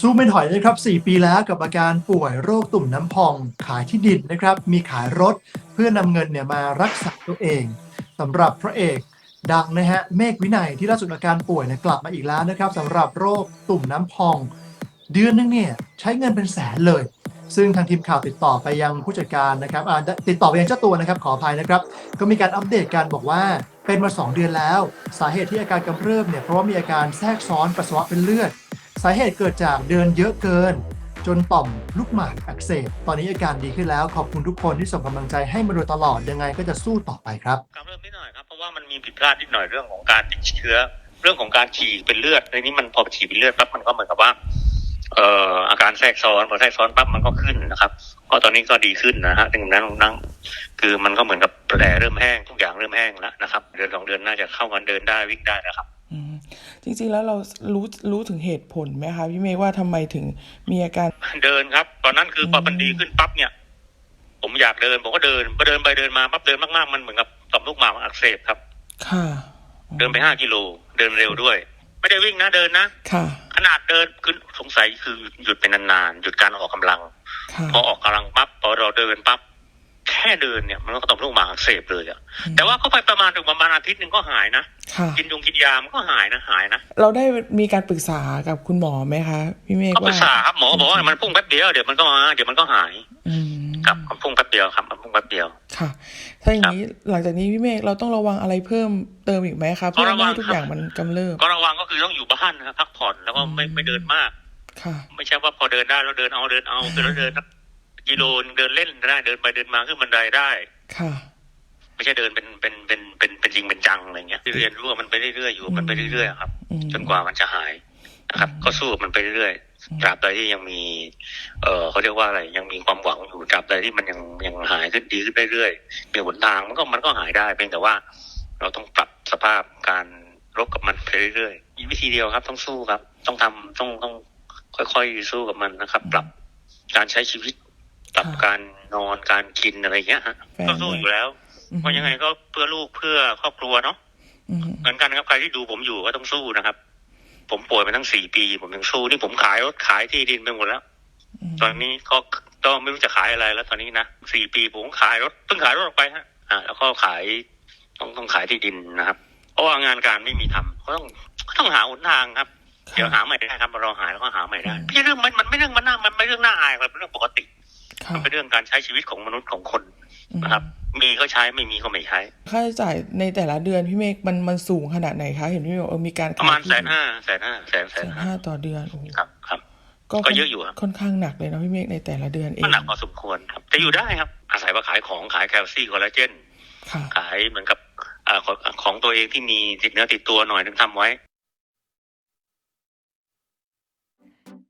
สู้ไม่ถอยนะครับ 4 ปีแล้วกับอาการป่วยโรคตุ่มน้ำพอง ขายที่ดินนะครับ มีขายรถเพื่อนำเงินเนี่ยมารักษาตัวเองสำหรับพระเอกดังนะฮะ เมฆวินัยที่ล่าสุดอาการป่วยเนี่ยกลับมาอีกแล้วนะครับสำหรับโรคตุ่มน้ำพอง เดือนนึงเนี่ยใช้เงินเป็นแสนเลย ซึ่งทางทีมข่าวติดต่อไปยังผู้จัดการนะครับติดต่อไปยังเจ้าตัวนะครับขออภัยนะครับ ก็มีการอัปเดตการบอกว่าเป็นมา 2 เดือนแล้ว สาเหตุที่อาการกำเริบเนี่ยเพราะว่ามีอาการแทรกซ้อนปัสสาวะเป็นเลือด สาเหตุเกิดจากเดินเยอะเกิน จนต่อมลูกหมากอักเสบ ตอนนี้อาการดีขึ้นแล้ว ขอบคุณทุกคนที่ส่งกำลังใจให้มาโดยตลอด ยังไงก็จะสู้ต่อไปครับกำเริบนิดหน่อยครับ เพราะว่ามันมีผิดพลาดนิดหน่อยเรื่องของการติดเชื้อ เรื่องของการฉี่เป็นเลือดในนี้มันพอฉี่เป็นเลือดปั๊บมันก็เหมือนกับว่าเอ่ออาการแทรกซ้อนพอแทรกซ้อนปั๊บมันก็ขึ้นนะครับ ก็ตอนนี้ก็ดีขึ้นนะฮะดังนั้นนั่งคือมันก็เหมือนกับแผลเริ่มแห้งทุกอย่างเริ่มแห้งแล้วนะครับ เดือนสองเดือนน่าจะเข้ากันเดินได้วิ่งได้นะครับอืม จริง ๆ แล้วเรารู้รู้ถึงเหตุผลไหมคะพี่เมย์ว่าทำไมถึงมีอาการเดินครับ ตอนนั้นคือพอมันอืมดีขึ้นปั๊บเนี่ย ผมอยากเดินผมก็เดินพอเดินไปเดินมาปั๊บเดินมากๆมันเหมือนกับต่อมลูกหมากมันอักเสบครับ ค่ะ เดินไปห้ากิโลเดินเร็วด้วย ไม่ได้วิ่งนะเดินนะค่ะ ขนาดเดินคือสงสัยคือหยุดไปนานๆหยุดการออกกำลังค่ะพอออกกำลังปั๊บพอเราเดินปั๊บแค่เดินเนี่ยมันก็ต่อมลูกหมากอักเสบเลยอะอืมแต่ว่าเข้าไปประมาณถึงประมาณอาทิตย์หนึ่งก็หายนะค่ะกินยงกินยามันก็หายนะหายนะเราได้มีการปรึกษากับคุณหมอไหมคะพี่เมฆก็ปรึว่ากษาครับหมอบอกว่ามันพุ่งแป๊บเดียวเดี๋ยวมันก็มาเดี๋ยวมันก็หายอืมครับมันพุ่งแป๊บเดียวครับมันพุ่งแป๊บเดียวค่ะ ถ้าอย่างนี้หลังจากนี้พี่เมฆเราต้องระวังอะไรเพิ่มเติมอีกไหมคะเพื่อระวัไม่งให้ทุกอย่างมันกำเริบก็ระวังก็คือต้องอยู่บ้านนะครับพักผ่อนแล้วก็ไม่อืมไม่เดินมากค่ะ ไม่ใช่ว่าพอเดินได้แล้วเดินเอาเดินเอาคือแล้วเดินสั กกิโลนึงเดินเล่นได้เดินไปเดินมาขึ้นบันไดได้ค่ะ ไม่ใช่เดินเป็นเป็นเป็นเป็นเป็นจริงเป็นจังอะไรเงี้ยเรียนรู้ว่ามันไปเรื่อยๆอยู่มันไปเรื่อยๆครับอืมจนกว่ามันจะหายนะครับอืมก็สู้กับมันไปเรื่อยอืมๆตราบใดที่ยังมี เอ่อเขาเรียกว่าอะไรยังมีความหวังอยู่ตราบใดที่มันยังยังหายขึ้นดีขึ้นเรื่อยๆมีหนทางมันก็มันก็หายได้เพียงแต่ว่า เราต้องปรับสภาพการรบกับมันไปเรื่อยๆมีวิธีเดียวครับ ต้องสู้ครับ ต้องทำต้องต้องค่อยๆสู้กับมันนะครับ ปรับการใช้ชีวิต ปรับการนอนการกินอะไรเงี้ยฮะแฟนก็สู้อยู่แล้วอืมเพราะยังไงก็เพื่อลูกเพื่อครอบครัวเนาะอืมเหมือนกันครับใครที่ดูผมอยู่ก็ต้องสู้นะครับ ผมป่วยมาตั้งสี่ปี ผมยังสู้นี่ผมขายรถขายที่ดินไปหมดแล้วมตอนนี้ก็ก็ไม่รู้จะขายอะไรแล้ว ตอนนี้นะสี่ปีผมขายรถเพิ่งขายรถออกไปฮะ อ่า แล้วก็ขายต้องต้องขายที่ดินนะครับ เพราะว่างานการไม่มีทำก็ต้องก็ต้องหาหนทางครับเดี๋ยวหาใหม่ได้ครับเราหายแล้วก็หาใหม่ได้ไม่ใช่เรื่องมันมันไม่เรื่องมันน่ามันไม่เรื่องน่าอายครับเป็นเรื่องปกติค่ะ มันเป็นเรื่องการใช้ชีวิตของมนุษย์ของคนอืมนะครับ มีก็ใช้ไม่มีก็ไม่ใช้ ค่าใช้จ่ายในแต่ละเดือนพี่เมฆมันมันสูงขนาดไหนคะ เห็นพี่เมฆบอกเออมีการประมาณขยที่แสนห้าแสนห้าแสนแสแสนนห้าห้าต่อเดือนโอ้โหครับครับก็ก็เยอะอยู่ครับค่อนข้างหนักเลยนะพี่เมฆในแต่ละเดือนเอก็งหนักพอสมควรครับแต่อยู่ได้ครับ อาศัยว่าขายของขายแคลซี่คอลลาเจนค่ะขายเหมือนกับอ่าของของตัวเองที่มีติดเนื้อติดตัวหน่อยนึงทำไว้